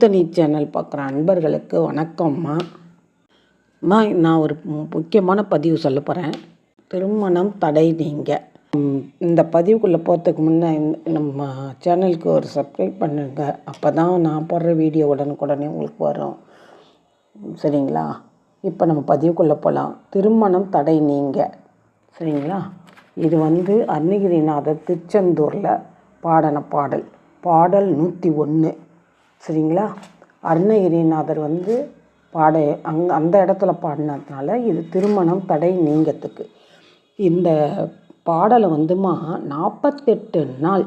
முத்தனி channel பார்க்குற அன்பர்களுக்கு வணக்கம்மா. அம்மா நான் ஒரு முக்கியமான பதிவு சொல்ல போகிறேன் திருமணம் தடை நீங்க. இந்த பதிவுக்குள்ளே போகிறதுக்கு முன்னே நம்ம சேனலுக்கு ஒரு சப்ஸ்கிரைப் பண்ணுங்க. அப்போ தான் நான் போடுற வீடியோ உடனுக்குடனே உங்களுக்கு வரும். சரிங்களா? இப்போ நம்ம பதிவுக்குள்ளே போகலாம் திருமணம் தடை நீங்க. சரிங்களா? இது வந்து அருணகிரிநாதர் திருச்செந்தூரில் பாடின பாடல். பாடல் நூற்றி ஒன்று சரிங்களா? அருணகிரிநாதர் வந்து பாட அங் அந்த இடத்துல பாடினதுனால இது திருமணம் தடை நீங்கத்துக்கு. இந்த பாடலை வந்துமா நாற்பத்தெட்டு நாள்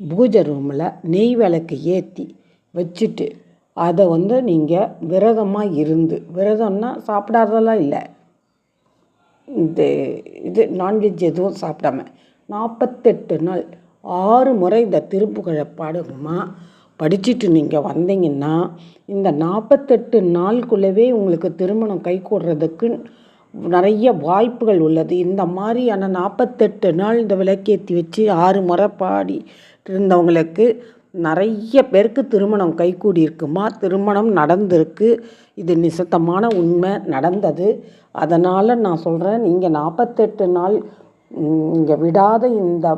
பூஜை ரூமில் நெய் விளக்கு ஏற்றி வச்சுட்டு அதை வந்து நீங்கள் விரதமாக இருந்து விரதம்னா சாப்பிடாததெல்லாம் இல்லை. இந்த இது நான்வெஜ் எதுவும் சாப்பிடாம நாற்பத்தெட்டு நாள் ஆறு முறை இந்த திருப்புகழை பாடுமா படிச்சுட்டு நீங்கள் வந்தீங்கன்னா இந்த நாற்பத்தெட்டு நாளுக்குள்ளவே உங்களுக்கு திருமணம் கை கூடுறதுக்கு நிறைய வாய்ப்புகள் உள்ளது. இந்த மாதிரியான நாற்பத்தெட்டு நாள் இந்த விளக்கேற்றி வச்சு ஆறு முறை பாடி இருந்தவங்களுக்கு நிறைய பேருக்கு திருமணம் கைகூடி இருக்குமா திருமணம் நடந்திருக்கு. இது நிசத்தமான உண்மை நடந்தது. அதனால் நான் சொல்கிறேன் நீங்கள் நாற்பத்தெட்டு நாள் இங்கே விடாத இந்த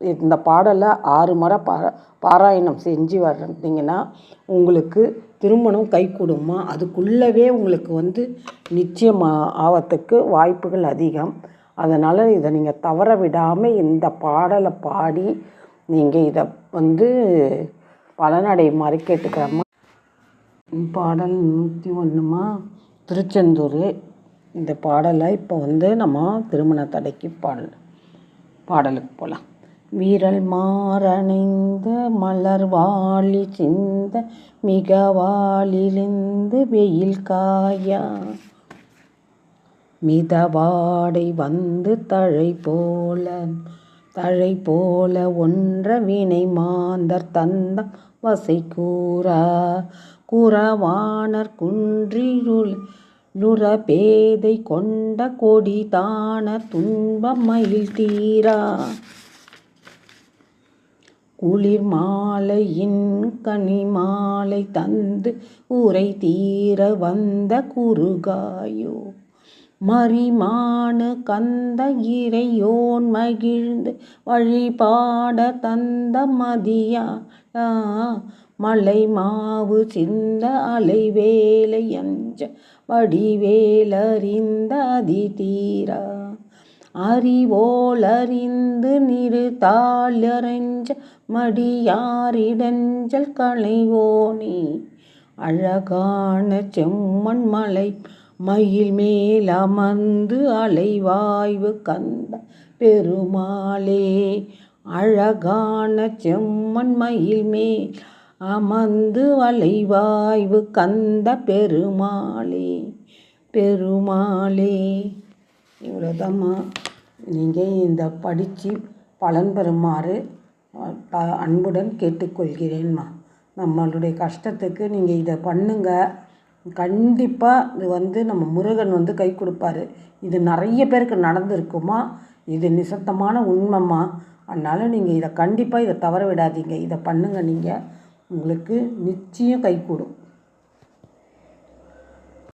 இந்த பாடலை ஆறு முறை பா பாராயணம் செஞ்சு வர்றீங்கன்னா உங்களுக்கு திருமணம் கைகூடுமா? அதுக்குள்ளவே உங்களுக்கு வந்து நிச்சயம் ஆ- ஆவத்துக்கு வாய்ப்புகள் அதிகம். அதனால் இதை நீங்கள் தவற விடாமல் இந்த பாடலை பாடி நீங்கள் இதை வந்து பலனடையுமாறு கேட்டுக்கிறேம்மா பாடல் நூற்றி ஒன்றுமா திருச்செந்தூர். இந்த பாடலை இப்போ வந்து நம்ம திருமண தடைக்கு பாடல் பாடலுக்கு போகலாம் விரல் மாறணிந்த மலர் வாழி சிந்த மிக வெயில் காயா. மிதவாடை வந்து தழை போல தழை போல ஒன்ற வினை மாந்தர் தந்த வசை கூறா. குறவாணர் குன்றிருள் நுரபேதை பேதை கொண்ட கொடி தான துன்ப மயில் தீரா. குளிர் மாலையின் கனி மாலை தந்து உரை தீர வந்த குறுகாயோ? மரிமானு கந்த இறையோன் மகிழ்ந்து வழிபாட தந்த மதியா? மலை மாவு சிந்த அலைவேலை அஞ்ச வடிவேலறிந்த அதி தீரா அறிவோலறிந்து நிறுத்தாளறிஞ்ச மடியாரிடஞ்சல் களைவோனே. அழகான செம்மண் மலை மயில் மேல் அமர்ந்து அலைவாய்வு கந்த பெருமாளே. அழகான செம்மண் மயில் மேல் அமர்ந்து அலைவாய்வு கந்த பெருமாளே. பெருமாளே. இவ்வளோதாம்மா நீங்கள் இந்த படித்து பலன் பெறுமாறு அன்புடன் கேட்டுக்கொள்கிறேன்மா. நம்மளுடைய கஷ்டத்துக்கு நீங்கள் இதை பண்ணுங்க. கண்டிப்பாக இது வந்து நம்ம முருகன் வந்து கை கொடுப்பாரு. இது நிறைய பேருக்கு நடந்திருக்குமா? இது நிசத்தமான உண்மைம்மா. அதனால் நீங்கள் இதை கண்டிப்பாக இதை தவற விடாதீங்க. இதை பண்ணுங்கள் நீங்கள் உங்களுக்கு நிச்சயம் கை கூடும்.